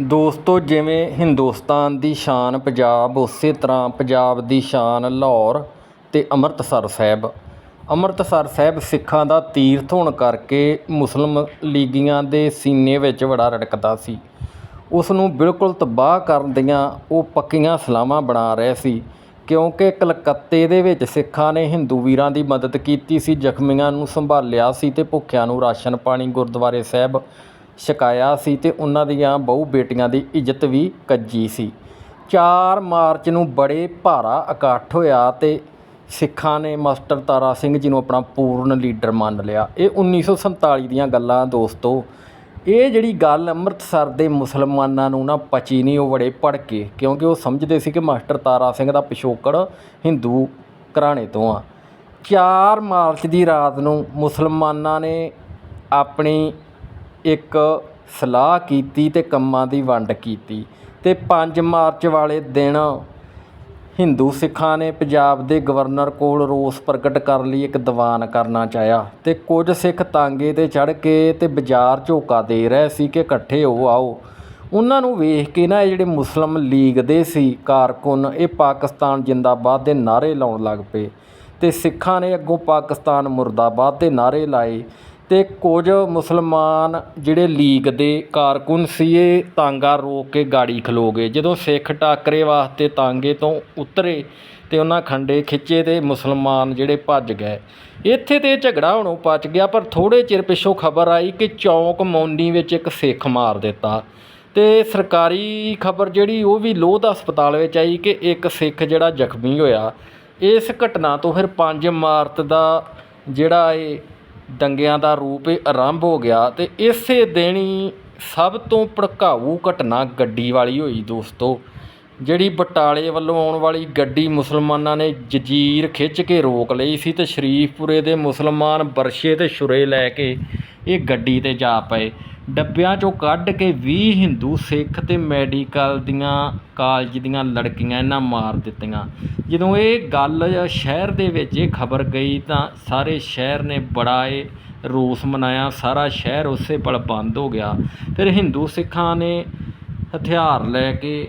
ਦੋਸਤੋ, ਜਿਵੇਂ ਹਿੰਦੁਸਤਾਨ ਦੀ ਸ਼ਾਨ ਪੰਜਾਬ, ਉਸੇ ਤਰ੍ਹਾਂ ਪੰਜਾਬ ਦੀ ਸ਼ਾਨ ਲਾਹੌਰ ਅਤੇ ਅੰਮ੍ਰਿਤਸਰ ਸਾਹਿਬ। ਅੰਮ੍ਰਿਤਸਰ ਸਾਹਿਬ ਸਿੱਖਾਂ ਦਾ ਤੀਰਥ ਹੋਣ ਕਰਕੇ ਮੁਸਲਿਮ ਲੀਗੀਆਂ ਦੇ ਸੀਨੇ ਵਿੱਚ ਬੜਾ ਰੜਕਦਾ ਸੀ। ਉਸ ਨੂੰ ਬਿਲਕੁਲ ਤਬਾਹ ਕਰਨ ਦੀਆਂ ਉਹ ਪੱਕੀਆਂ ਸਲਾਹਾਂ ਬਣਾ ਰਹੇ ਸੀ, ਕਿਉਂਕਿ ਕਲਕੱਤੇ ਦੇ ਵਿੱਚ ਸਿੱਖਾਂ ਨੇ ਹਿੰਦੂ ਵੀਰਾਂ ਦੀ ਮਦਦ ਕੀਤੀ ਸੀ, ਜ਼ਖਮੀਆਂ ਨੂੰ ਸੰਭਾਲਿਆ ਸੀ ਅਤੇ ਭੁੱਖਿਆਂ ਨੂੰ ਰਾਸ਼ਨ ਪਾਣੀ ਗੁਰਦੁਆਰੇ ਸਾਹਿਬ ਛਕਾਇਆ ਸੀ ਅਤੇ ਉਹਨਾਂ ਦੀਆਂ ਬਹੁ ਬੇਟੀਆਂ ਦੀ ਇੱਜ਼ਤ ਵੀ ਕੱਜੀ ਸੀ। 4 ਮਾਰਚ ਨੂੰ ਬੜੇ ਭਾਰਾ ਇਕੱਠ ਹੋਇਆ ਅਤੇ ਸਿੱਖਾਂ ਨੇ ਮਾਸਟਰ ਤਾਰਾ ਸਿੰਘ ਜੀ ਨੂੰ ਆਪਣਾ ਪੂਰਨ ਲੀਡਰ ਮੰਨ ਲਿਆ। ਇਹ 1947 ਦੀਆਂ ਗੱਲਾਂ ਦੋਸਤੋ। ਇਹ ਜਿਹੜੀ ਗੱਲ ਅੰਮ੍ਰਿਤਸਰ ਦੇ ਮੁਸਲਮਾਨਾਂ ਨੂੰ ਨਾ ਪਚੀ ਨਹੀਂ, ਉਹ ਬੜੇ ਭੜਕੇ ਕਿਉਂਕਿ ਉਹ ਸਮਝਦੇ ਸੀ ਕਿ ਮਾਸਟਰ ਤਾਰਾ ਸਿੰਘ ਦਾ ਪਿਛੋਕੜ ਹਿੰਦੂ ਘਰਾਣੇ ਤੋਂ ਆ। 4 ਮਾਰਚ ਦੀ ਰਾਤ ਨੂੰ ਮੁਸਲਮਾਨਾਂ ਨੇ ਆਪਣੀ ਇੱਕ ਸਲਾਹ ਕੀਤੀ ਅਤੇ ਕੰਮਾਂ ਦੀ ਵੰਡ ਕੀਤੀ। ਅਤੇ ਪੰਜ ਮਾਰਚ ਵਾਲੇ ਦਿਨ ਹਿੰਦੂ ਸਿੱਖਾਂ ਨੇ ਪੰਜਾਬ ਦੇ ਗਵਰਨਰ ਕੋਲ ਰੋਸ ਪ੍ਰਗਟ ਕਰਨ ਲਈ, ਇੱਕ ਦੀਵਾਨ ਕਰਨਾ ਚਾਹਿਆ। ਅਤੇ ਕੁਝ ਸਿੱਖ ਤਾਂਗੇ ਤੇ ਚੜ੍ਹ ਕੇ ਅਤੇ ਬਾਜ਼ਾਰ ਝੋਕਾ ਦੇ ਰਹੇ ਸੀ ਕਿ ਇਕੱਠੇ ਹੋ ਆਓ। ਉਹਨਾਂ ਨੂੰ ਵੇਖ ਕੇ ਨਾ ਇਹ ਜਿਹੜੇ ਮੁਸਲਿਮ ਲੀਗ ਦੇ ਸੀ, ਕਾਰਕੁਨ, ਇਹ ਪਾਕਿਸਤਾਨ ਜਿੰਦਾਬਾਦ ਦੇ ਨਾਅਰੇ ਲਾਉਣ ਲੱਗ ਪਏ। ਅਤੇ ਸਿੱਖਾਂ ਨੇ ਅੱਗੋਂ ਪਾਕਿਸਤਾਨ ਮੁਰਦਾਬਾਦ ਦੇ ਨਾਅਰੇ ਲਾਏ। ਅਤੇ ਕੁਝ ਮੁਸਲਮਾਨ ਜਿਹੜੇ ਲੀਗ ਦੇ ਕਾਰਕੁਨ ਸੀ ਇਹ ਤਾਂਗਾ ਰੋਕ ਕੇ ਗਾੜੀ ਖਲੋ ਗਏ। ਜਦੋਂ ਸਿੱਖ ਟਾਕਰੇ ਵਾਸਤੇ ਤਾਂਗੇ ਤੋਂ ਉਤਰੇ ਅਤੇ ਉਹਨਾਂ ਖੰਡੇ ਖਿੱਚੇ ਅਤੇ ਮੁਸਲਮਾਨ ਜਿਹੜੇ ਭੱਜ ਗਏ। ਇੱਥੇ ਤਾਂ ਇਹ ਝਗੜਾ ਹੋਣੋਂ ਪਚ ਗਿਆ, ਪਰ ਥੋੜ੍ਹੇ ਚਿਰ ਪਿੱਛੋਂ ਖਬਰ ਆਈ ਕਿ ਚੌਂਕ ਮੌਨੀ ਵਿੱਚ ਇੱਕ ਸਿੱਖ ਮਾਰ ਦਿੱਤਾ। ਅਤੇ ਸਰਕਾਰੀ ਖਬਰ ਜਿਹੜੀ ਉਹ ਵੀ ਲੋਧ ਹਸਪਤਾਲ ਵਿੱਚ ਆਈ ਕਿ ਇੱਕ ਸਿੱਖ ਜਿਹੜਾ ਜ਼ਖਮੀ ਹੋਇਆ। ਇਸ ਘਟਨਾ ਤੋਂ ਫਿਰ ਪੰਜ ਮਾਰਚ ਦਾ ਜਿਹੜਾ ਇਹ ਦੰਗਿਆਂ ਦਾ ਰੂਪ ਆਰੰਭ ਹੋ ਗਿਆ ਅਤੇ ਇਸੇ ਦਿਨ ਹੀ ਸਭ ਤੋਂ ਭੜਕਾਊ ਘਟਨਾ ਗੱਡੀ ਵਾਲੀ ਹੋਈ ਦੋਸਤੋ, ਜਿਹੜੀ ਬਟਾਲੇ ਵੱਲੋਂ ਆਉਣ ਵਾਲੀ ਗੱਡੀ ਮੁਸਲਮਾਨਾਂ ਨੇ ਜੰਜੀਰ ਖਿੱਚ ਕੇ ਰੋਕ ਲਈ ਸੀ ਅਤੇ ਸ਼ਰੀਫਪੁਰੇ ਦੇ ਮੁਸਲਮਾਨ ਬਰਸ਼ੇ ਅਤੇ ਛੁਰੇ ਲੈ ਕੇ ਇਹ ਗੱਡੀ ਤੇ ਜਾ ਪਏ। ਡੱਬਿਆਂ ਚੋਂ ਕੱਢ ਕੇ ਵੀਹ ਹਿੰਦੂ, ਸਿੱਖ ਅਤੇ ਮੈਡੀਕਲ ਦੀਆਂ ਕਾਲਜ ਦੀਆਂ ਲੜਕੀਆਂ ਇਹਨਾਂ ਮਾਰ ਦਿੱਤੀਆਂ। ਜਦੋਂ ਇਹ ਗੱਲ ਸ਼ਹਿਰ ਦੇ ਵਿੱਚ ਇਹ ਖਬਰ ਗਈ ਤਾਂ ਸਾਰੇ ਸ਼ਹਿਰ ਨੇ ਬੜਾ ਇਹ ਰੋਸ ਮਨਾਇਆ, ਸਾਰਾ ਸ਼ਹਿਰ ਉਸੇ ਪਲ ਬੰਦ ਹੋ ਗਿਆ। ਫਿਰ ਹਿੰਦੂ ਸਿੱਖਾਂ ਨੇ ਹਥਿਆਰ ਲੈ ਕੇ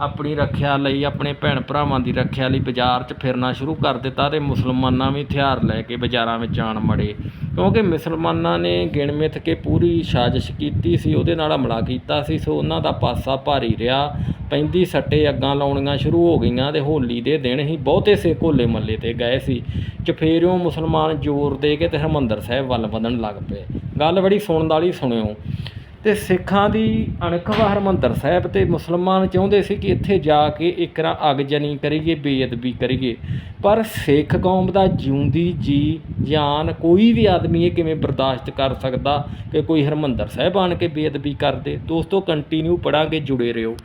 ਆਪਣੀ ਰੱਖਿਆ ਲਈ, ਆਪਣੇ ਭੈਣ ਭਰਾਵਾਂ ਦੀ ਰੱਖਿਆ ਲਈ ਬਾਜ਼ਾਰ 'ਚ ਫਿਰਨਾ ਸ਼ੁਰੂ ਕਰ ਦਿੱਤਾ ਤੇ ਮੁਸਲਮਾਨਾਂ ਵੀ ਹਥਿਆਰ ਲੈ ਕੇ ਬਾਜ਼ਾਰਾਂ ਵਿੱਚ ਆਣ ਮੜੇ। ਕਿਉਂਕਿ ਮੁਸਲਮਾਨਾਂ ਨੇ ਗਿਣ ਮਿੱਥ ਕੇ ਪੂਰੀ ਸਾਜ਼ਿਸ਼ ਕੀਤੀ ਸੀ, ਉਹਦੇ ਨਾਲ ਹਮਲਾ ਕੀਤਾ ਸੀ, ਸੋ ਉਹਨਾਂ ਦਾ ਪਾਸਾ ਭਾਰੀ ਰਿਹਾ। ਪੈਂਦੀ ਸੱਟੇ ਅੱਗਾਂ ਲਾਉਣੀਆਂ ਸ਼ੁਰੂ ਹੋ ਗਈਆਂ ਤੇ ਹੋਲੀ ਦੇ ਦਿਨ ਹੀ ਬਹੁਤੇ ਸੇ ਕੋਲੇ ਮੱਲੇ ਤੇ ਗਏ ਸੀ। ਚਫੇਰਿਓਂ ਮੁਸਲਮਾਨ ਜ਼ੋਰ ਦੇ ਕੇ ਤੇ ਹਰਿਮੰਦਰ ਸਾਹਿਬ ਵੱਲ ਵਧਣ ਲੱਗ ਪਏ। ਗੱਲ ਬੜੀ ਸੁਣਨ ਵਾਲੀ ਸੁਣਿਓ। ਤੇ ਸਿੱਖਾਂ ਦੀ ਅਣਖ ਵਾ ਹਰਿਮੰਦਰ ਸਾਹਿਬ ਤੇ ਮੁਸਲਮਾਨ ਚਾਹੁੰਦੇ ਸੀ ਕਿ ਇੱਥੇ ਜਾ ਕੇ ਇੱਕ ਰਾ ਅਗਜਨੀ ਕਰੀਏ, ਬੇਅਦਬੀ ਕਰੀਏ। ਪਰ ਸਿੱਖ ਕੌਮ ਦਾ ਜਿਉਂਦੀ ਜੀ ਜਾਨ ਕੋਈ ਵੀ ਆਦਮੀ ਇਹ ਕਿਵੇਂ ਬਰਦਾਸ਼ਤ ਕਰ ਸਕਦਾ ਕਿ ਕੋਈ ਹਰਿਮੰਦਰ ਸਾਹਿਬ ਆਣ ਕੇ ਬੇਅਦਬੀ ਕਰਦੇ ਦੋਸਤੋ, ਕੰਟੀਨਿਊ ਪੜਾਂਗੇ, ਜੁੜੇ ਰਹੋ।